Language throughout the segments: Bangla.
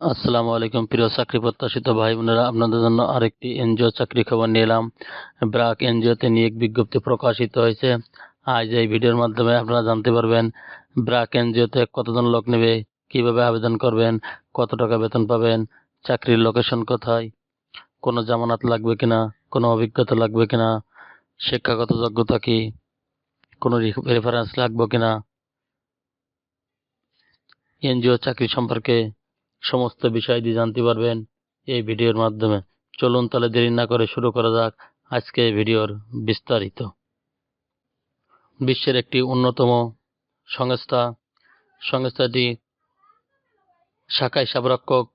আসসালামু আলাইকুম, প্রিয় চাকরি প্রত্যাশিত ভাই বোনেরা, আপনাদের জন্য আরেকটি এনজিও চাকরি খবর নিয়ে এলাম ব্রাক এনজিওতে নিয়োগ বিজ্ঞপ্তি প্রকাশিত হয়েছে। আজ এই ভিডিওর মাধ্যমে আপনারা জানতে পারবেন, ব্রাক এনজিওতে কতজন লোক নেবে, কীভাবে আবেদন করবেন, কত টাকা বেতন পাবেন, চাকরির লোকেশন কোথায়, কোনো জামানত লাগবে কিনা, কোনো অভিজ্ঞতা লাগবে কিনা, শিক্ষাগত যোগ্যতা কি, কোনো রেফারেন্স লাগবে কিনা, এনজিও চাকরি সম্পর্কে সমস্ত বিষয় দিয়ে জানতে পারবেন এই ভিডিওর মাধ্যমে। চলুন তাহলে দেরি না করে শুরু করা যাক আজকে ভিডিওর বিস্তারিত। বিশ্বের একটি অন্যতম সংস্থা। সংস্থাটি শাখা হিসাবরক্ষক,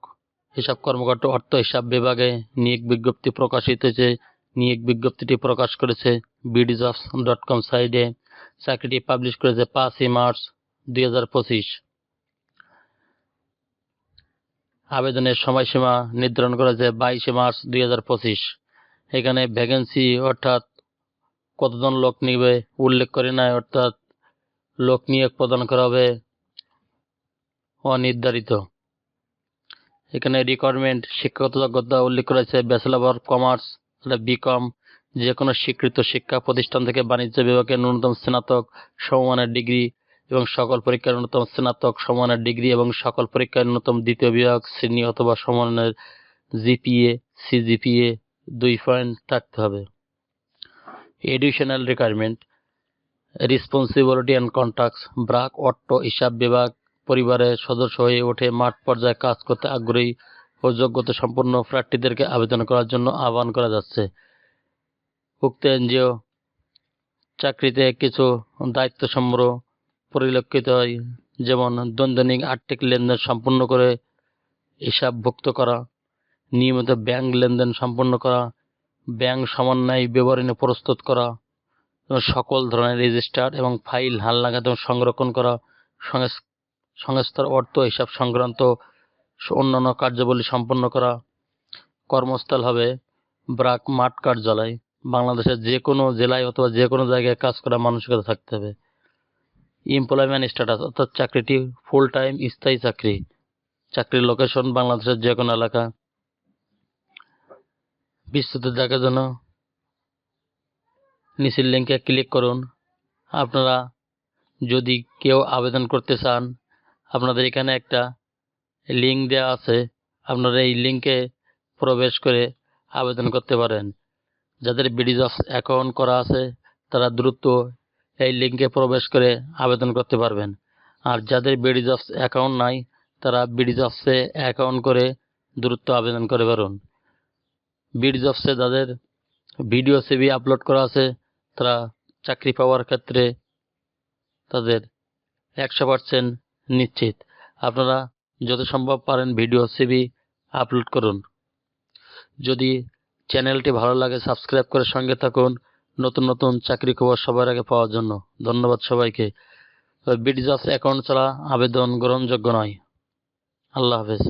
হিসাব কর্মকর্তা, অর্থ হিসাব বিভাগে নিয়োগ বিজ্ঞপ্তি প্রকাশিত হয়েছে। নিয়োগ বিজ্ঞপ্তিটি প্রকাশ করেছে বিডিজবস ডট কম সাইটে চাকরিটি পাবলিশ করেছে পাঁচই মার্চ দুই হাজার পঁচিশ। আবেদনের সময়সীমা নির্ধারণ করা যায় বাইশে মার্চ দুই হাজার পঁচিশ। এখানে ভ্যাকেন্সি অর্থাৎ কতজন লোক নিবে উল্লেখ করে নাই, অর্থাৎ লোক নিয়োগ প্রদান করা হবে অনির্ধারিত। এখানে রিকোয়ারমেন্ট শিক্ষাগত যোগ্যতা উল্লেখ করেছে ব্যাচেলর অফ কমার্স বিকম যে কোনো স্বীকৃত শিক্ষা প্রতিষ্ঠান থেকে বাণিজ্য বিভাগে ন্যূনতম স্নাতক সমমানের ডিগ্রি এবং সকল পরীক্ষার ন্যূনতম স্নাতক সমানের ডিগ্রি এবং সকল পরীক্ষার ন্যূনতম দ্বিতীয় বিভাগ, শ্রেণি অথবা সমানের জিপিএ, সিজিপিএ দুই পয়েন্ট থাকতে হবে। Additional requirement responsibility and contacts BRAC অট্ট হিসাব বিভাগ, পরিবারের সদস্য হয়ে ওঠে মাঠ পর্যায়ে কাজ করতে আগ্রহী ও যোগ্যতা সম্পন্ন প্রার্থীদেরকে আবেদন করার জন্য আহ্বান করা যাচ্ছে। উক্ত এনজিও চাকরিতে কিছু দায়িত্ব সম্পর্ক পরিলক্ষিত হয়, যেমন দৈনন্দিন আর্থিক লেনদেন সম্পূর্ণ করে হিসাবভুক্ত করা, নিয়মিত ব্যাংক লেনদেন সম্পন্ন করা, ব্যাংক সমন্বয় বিবরণী প্রস্তুত করা, সকল ধরনের রেজিস্টার এবং ফাইল হালনাগাদ সংরক্ষণ করা সংস্থার অর্থ হিসাব সংক্রান্ত অন্যান্য কার্যাবলী সম্পন্ন করা। কর্মস্থল হবে ব্রাক মাঠ কার্যালয়। বাংলাদেশের যে কোনো জেলায় অথবা যে কোনো জায়গায় কাজ করা মানসিকতা থাকতে হবে। এমপ্লয়মেন্ট স্ট্যাটাস অর্থাৎ চাকরিটি ফুল টাইম স্থায়ী চাকরি। চাকরির লোকেশন বাংলাদেশের যে কোনো এলাকা। বিস্তৃত দেখার জন্য নিচের লিঙ্কে ক্লিক করুন। আপনারা যদি কেউ আবেদন করতে চান, আপনাদের এখানে একটা লিঙ্ক দেওয়া আছে। আপনারা এই লিঙ্কে প্রবেশ করে আবেদন করতে পারেন। যাদের বিডিজ অ্যাকাউন্ট করা আছে, তারা দ্রুত এই লিঙ্কে প্রবেশ করে আবেদন করতে পারবেন। আর যাদের বিডি জবস অ্যাকাউন্ট নাই, তারা বিডি জবসে অ্যাকাউন্ট করে দ্রুত আবেদন করে পারুন বিডি জবসে যাদের ভিডিও সিভি আপলোড করা আছে, তারা চাকরি পাওয়ার ক্ষেত্রে তাদের একশো পার্সেন্ট নিশ্চিত। আপনারা যত সম্ভব পারেন ভিডিও সিভি আপলোড করুন। যদি চ্যানেলটি ভালো লাগে সাবস্ক্রাইব করে সঙ্গে থাকুন। নতুন নতুন চাকরি খবর সবার আগে পাওয়ার জন্য। ধন্যবাদ সবাইকে। বিডিজাস অ্যাকাউন্ট ছাড়া আবেদন গ্রহণযোগ্য নয়। আল্লাহ হাফেজ।